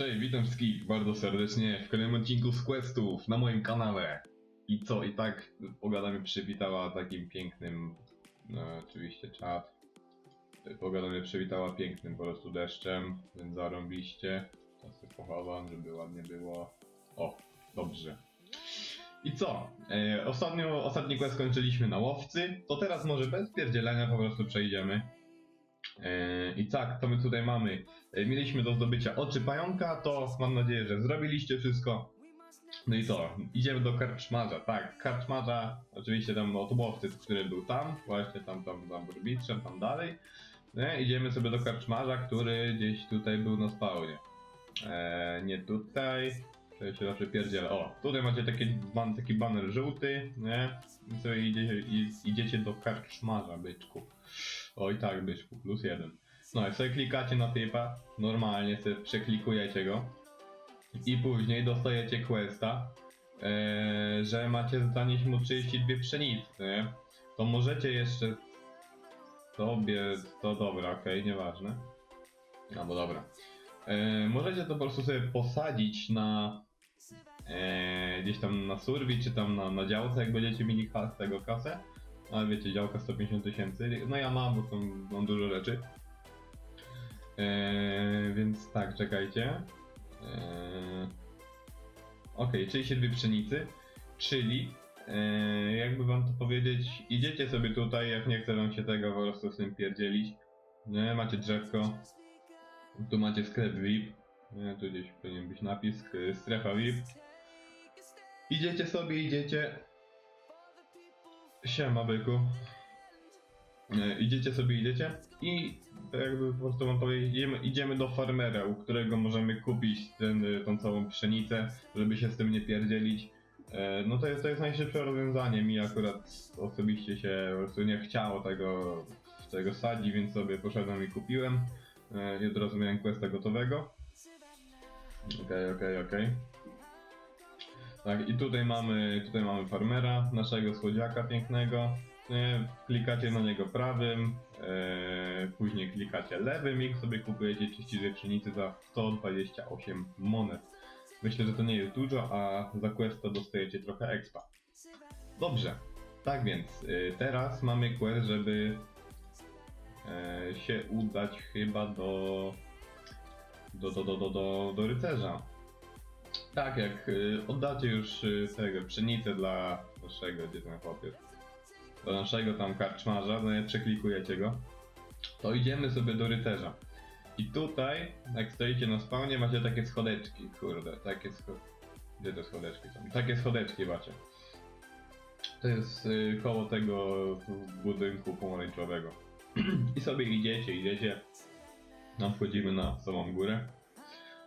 Cześć, witam wszystkich bardzo serdecznie w kolejnym odcinku z Questów na moim kanale. I co, i tak Pogoda mnie przywitała takim pięknym, no oczywiście czat. Pogoda mnie przywitała pięknym po prostu deszczem, więc zarąbiście. Sobie pochowam, żeby ładnie było. O, dobrze. I co? E, ostatnio, ostatni quest skończyliśmy na łowcy, to teraz może bez pierdzielenia po prostu przejdziemy. E, I tak, to my tutaj mamy. E, Mieliśmy do zdobycia oczy pająka, to mam nadzieję, że zrobiliście wszystko. No i co? Idziemy do karczmarza, tak, karczmarza, oczywiście tam od łowcy, który był tam, właśnie tam, tam, tam burmistrzem, tam dalej. Nie? Idziemy sobie do karczmarza, który gdzieś tutaj był na spawnie. E, nie tutaj, to się zawsze pierdzielę. O, tutaj macie taki, ban, taki baner żółty, nie? I sobie idziecie, idziecie do karczmarza, byczku. Oj tak, byczku, plus jeden. No i sobie klikacie na typa, normalnie sobie przeklikujecie go i później dostajecie questa, e, że macie zanieść mu 32 pszenicy, nie? To możecie jeszcze sobie, to dobra, okej, nieważne. No bo dobra. E, możecie to po prostu sobie posadzić na e, gdzieś tam na survi, czy tam na, na działce, jak będziecie mieli kas, tego kasę. Ale wiecie, działka 150 tysięcy. No ja mam, bo tam mam dużo rzeczy. Eee, więc tak, czekajcie. Eee, ok, czyli się dwie pszenicy. Czyli, eee, jakby wam to powiedzieć, idziecie sobie tutaj, jak nie chce wam się tego po prostu z tym pierdzielić. Nie, macie drzewko. Tu macie sklep VIP. Tu gdzieś powinien być napis, k- strefa VIP. Idziecie sobie, idziecie. Siema byku. E, Idziecie sobie, idziecie i jakby po prostu wam powiedzieć, idziemy, idziemy do farmera, u którego możemy kupić ten, y, tą całą pszenicę, żeby się z tym nie pierdzielić. E, No to jest, to jest najszybsze rozwiązanie. Mi akurat osobiście się po prostu nie chciało tego, tego sadzić, więc sobie poszedłem i kupiłem. E, I od razu miałem questa gotowego. Okej, okej, okej. Tak, i tutaj mamy, tutaj mamy farmera, naszego słodziaka pięknego. Nie, klikacie na niego prawym, e, później klikacie lewym i sobie kupujecie 32 pszenicy za 128 monet. Myślę, że to nie jest dużo, a za questa dostajecie trochę expa. Dobrze, tak więc y, teraz mamy quest, żeby e, się udać chyba do, do, do, do, do, do rycerza. Tak, jak y, oddacie już y, tego pszenicę dla naszego, gdzie ten chłopiec, naszego tam karczmarza, no nie przeklikujecie go, to idziemy sobie do rycerza. I tutaj, jak stoicie na spawnie, macie takie schodeczki, kurde, takie schodeczki. Gdzie te schodeczki są? Takie schodeczki macie. To jest y, koło tego budynku pomarańczowego. I sobie idziecie, idziecie. No, wchodzimy na samą górę.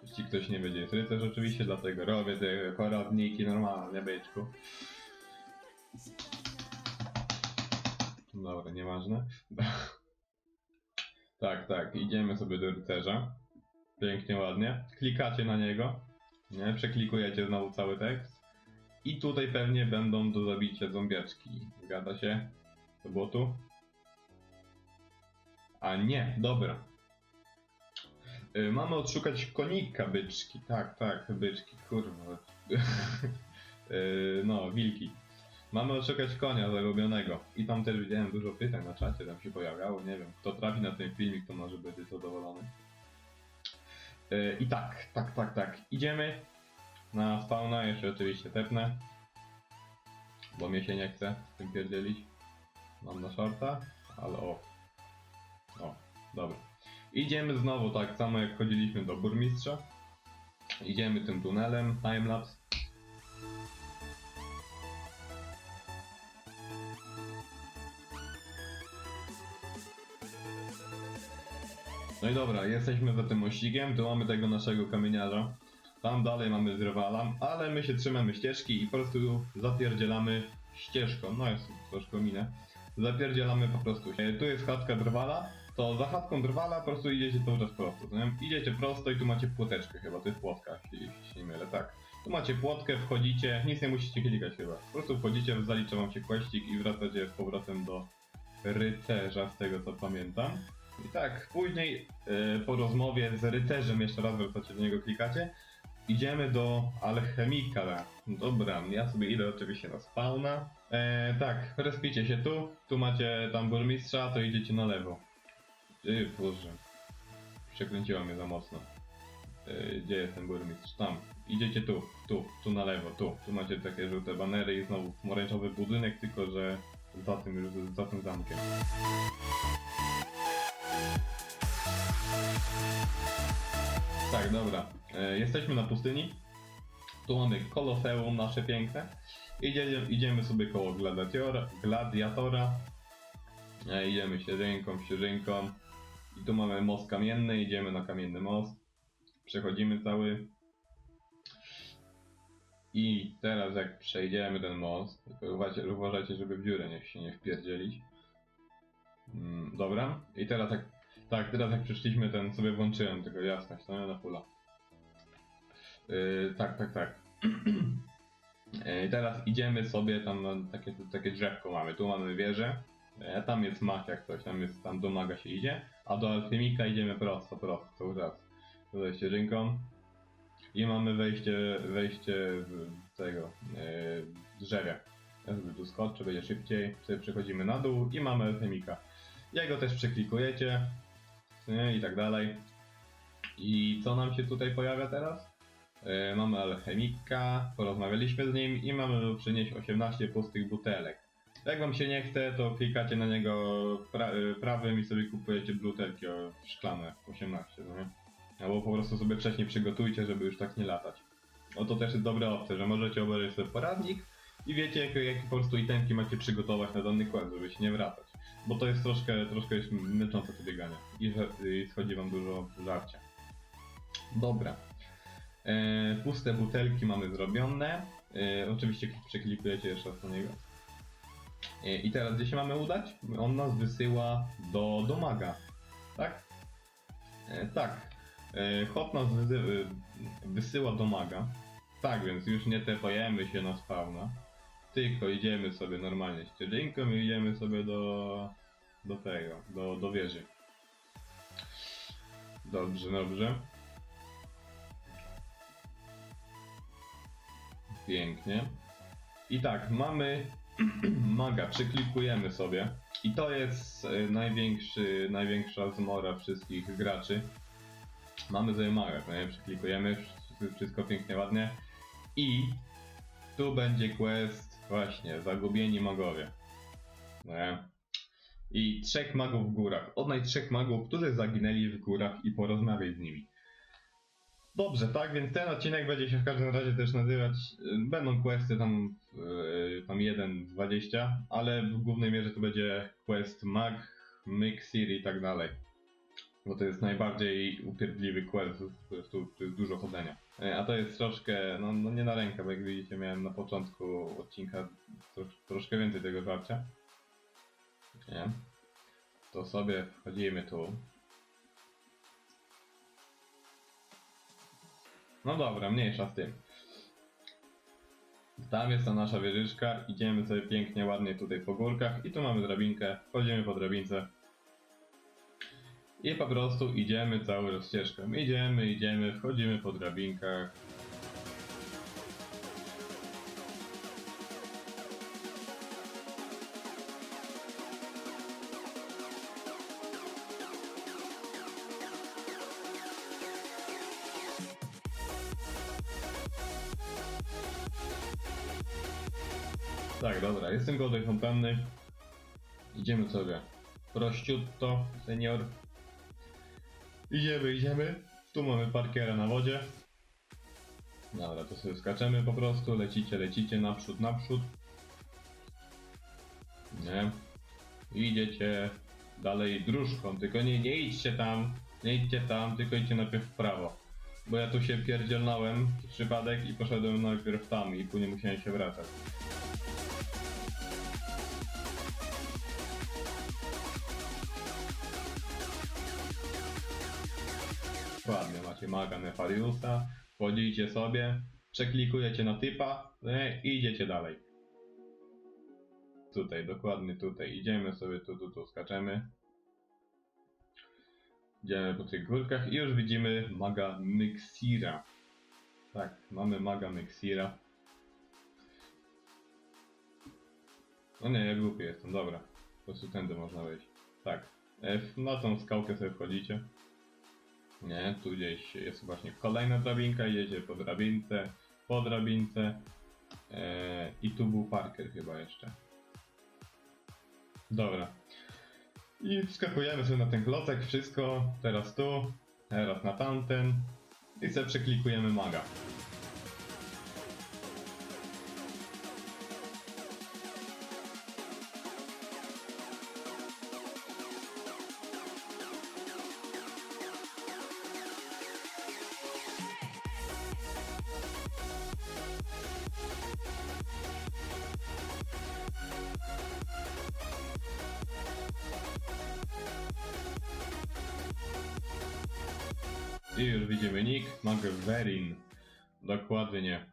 Jeśli ktoś nie będzie jest rycerz oczywiście, dlatego robię te poradniki normalnie, byczku. Dobra, nieważne. tak, tak, idziemy sobie do rycerza. Pięknie, ładnie. Klikacie na niego. Nie, przeklikujecie znowu cały tekst. I tutaj pewnie będą do zabicia zombiaczki. Zgadza się? To było tu? A nie, dobra. Y, Mamy odszukać konika byczki. Tak, tak, byczki, kurwa. Y, no, wilki. Mamy odszukać konia zagubionego. I tam też widziałem dużo pytań na czacie, tam się pojawiało. Nie wiem, kto trafi na ten filmik, to może będzie zadowolony. Y, I tak, tak, tak, tak. Idziemy na spawna, jeszcze oczywiście tepnę. Bo mnie się nie chce z tym pierdzielić. Mam na shorta, ale o. O, dobra. Idziemy znowu tak samo jak chodziliśmy do burmistrza. Idziemy tym tunelem, timelapse. No i dobra, jesteśmy za tym mościkiem, tu mamy tego naszego kamieniarza. Tam dalej mamy zrywala, ale my się trzymamy ścieżki i po prostu zapierdzielamy ścieżką. No jest troszkę minę. Zapierdzielamy po prostu. Tu jest chatka drwala, to za chatką drwala po prostu idziecie cały czas prosto. Nie? idziecie prosto i tu macie płoteczkę chyba, to jest płotka, jeśli się nie mylę, tak. Tu macie płotkę, wchodzicie, nic nie musicie klikać chyba. Po prostu wchodzicie, zalicza wam się kłaścik i wracacie z powrotem do rycerza, z tego co pamiętam. I tak, później e, po rozmowie z rycerzem, jeszcze raz wracacie do niego, klikacie, idziemy do alchemika. Dobra, ja sobie idę oczywiście na spawna. E, tak, respicie się tu, tu macie tam burmistrza, to idziecie na lewo. Yy, Boże. Przekręciła mnie za mocno. E, gdzie jest ten burmistrz? Tam. Idziecie tu, tu, tu na lewo, tu. Tu macie takie żółte banery i znowu pomarańczowy budynek, tylko że za tym, za tym zamkiem. Tak, dobra. E, jesteśmy na pustyni. Tu mamy koloseum nasze piękne. Idziemy, idziemy sobie koło gladiatora. gladiatora. E, idziemy ścieżynką, ścieżynką. I tu mamy most kamienny, idziemy na kamienny most. Przechodzimy cały. I teraz jak przejdziemy ten most, tylko uważajcie, uważajcie żeby w dziurę nie, się nie wpierdzielić. Mm, dobra. I teraz jak, tak, teraz jak przyszliśmy ten sobie włączyłem tylko jasność, no na fulla. Yy, tak, tak, tak. Yy, teraz idziemy sobie tam na takie, takie drzewko mamy. Tu mamy wieżę. E, tam jest mak jak coś, tam jest, tam do maga się idzie. A do alchemika idziemy prosto, prosto, cały czas. Tutaj ścieżynką. I mamy wejście, wejście w tego, yy, drzewia. Ja sobie tu skoczę, będzie szybciej. Przechodzimy na dół i mamy alchemika. Jego też przeklikujecie. Nie, I tak dalej. I co nam się tutaj pojawia teraz? E, mamy alchemika, porozmawialiśmy z nim i mamy przynieść 18 pustych butelek. Jak wam się nie chce, to klikacie na niego pra e, prawym i sobie kupujecie butelki o- szklane 18, no nie? Albo po prostu sobie wcześniej przygotujcie, żeby już tak nie latać. No to też jest dobra opcja, że możecie obejrzeć sobie poradnik i wiecie jakie, jakie po prostu itemki macie przygotować na dany kład, żeby się nie wracać. Bo to jest troszkę, troszkę jest męczące to bieganie i, i schodzi wam dużo żarcia. Dobra. E, puste butelki mamy zrobione. E, oczywiście przeklikujecie jeszcze raz na niego. E, I teraz gdzie się mamy udać? On nas wysyła do, do maga. Tak? E, tak. E, Hot nas e, wysyła do maga. Tak, więc już nie tepajemy się na spawna. Tylko idziemy sobie normalnie ścieżynką i idziemy sobie do, do tego, do, do wieży. Dobrze, dobrze. Pięknie. I tak, mamy maga, przyklikujemy sobie. I to jest e, największy, największa zmora wszystkich graczy. Mamy sobie maga? Przyklikujemy, wsz- wszystko pięknie, ładnie. I tu będzie quest właśnie, zagubieni magowie. Nie? I trzech magów w górach. Odnajdź trzech magów, którzy zaginęli w górach i porozmawiaj z nimi. Dobrze, tak, więc ten odcinek będzie się w każdym razie też nazywać. y, Będą questy tam, y, tam 1 z 20, ale w głównej mierze to będzie quest Mag, Mixir i tak dalej. Bo to jest najbardziej upierdliwy quest, tu jest dużo chodzenia. Y, A to jest troszkę, no, no nie na rękę, bo jak widzicie miałem na początku odcinka trosz, troszkę więcej tego żarcia. Nie? To sobie wchodzimy tu. No dobra, mniejsza z tym. Tam jest ta nasza wieżyczka, idziemy sobie pięknie, ładnie tutaj po górkach i tu mamy drabinkę, wchodzimy po drabince. I po prostu idziemy całą rozścieżką. Idziemy, idziemy, wchodzimy po drabinkach. Jestem tej fontanny. Idziemy sobie. Prościutto, senior. Idziemy, idziemy. Tu mamy parkiera na wodzie. Dobra, to sobie skaczemy po prostu. Lecicie, lecicie naprzód, naprzód. Nie. Idziecie dalej dróżką, tylko nie, nie idźcie tam, nie idźcie tam, tylko idźcie najpierw w prawo. Bo ja tu się pierdzielnąłem przypadek i poszedłem najpierw tam i później musiałem się wracać. Ładnie, macie maga Nefariusa, wchodzicie sobie, przeklikujecie na typa nie, i idziecie dalej. Tutaj, dokładnie tutaj. Idziemy sobie tu, tu, tu, skaczemy. Idziemy po tych górkach i już widzimy maga Nyxira. Tak, mamy maga Nyxira. No nie, ja głupi jestem, dobra. Po prostu tędy można wejść. Tak. E, Na tą skałkę sobie wchodzicie. Nie, tu gdzieś jest właśnie kolejna drabinka, jedzie po drabince, po drabince. E, I tu był Parker chyba jeszcze. Dobra. I wskakujemy sobie na ten klocek, wszystko. Teraz tu, teraz na tamten. I sobie przeklikujemy maga. I już widzimy nick, mag Verin. Dokładnie.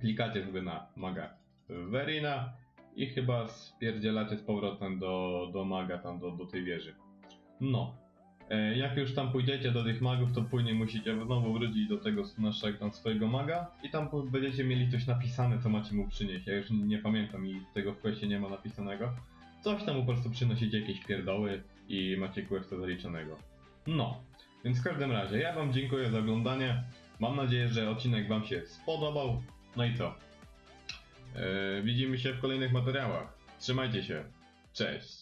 Klikacie sobie na maga Verina i chyba spierdzielacie z powrotem do, do maga, tam do, do tej wieży. No. E, jak już tam pójdziecie do tych magów, to później musicie znowu wrócić do tego naszego tam swojego maga i tam będziecie mieli coś napisane, co macie mu przynieść. Ja już nie, pamiętam i tego w questie nie ma napisanego. Coś tam po prostu przynosicie jakieś pierdoły i macie questa zaliczonego. No. Więc w każdym razie, ja Wam dziękuję za oglądanie. Mam nadzieję, że odcinek Wam się spodobał. No i co? Eee, widzimy się w kolejnych materiałach. Trzymajcie się. Cześć.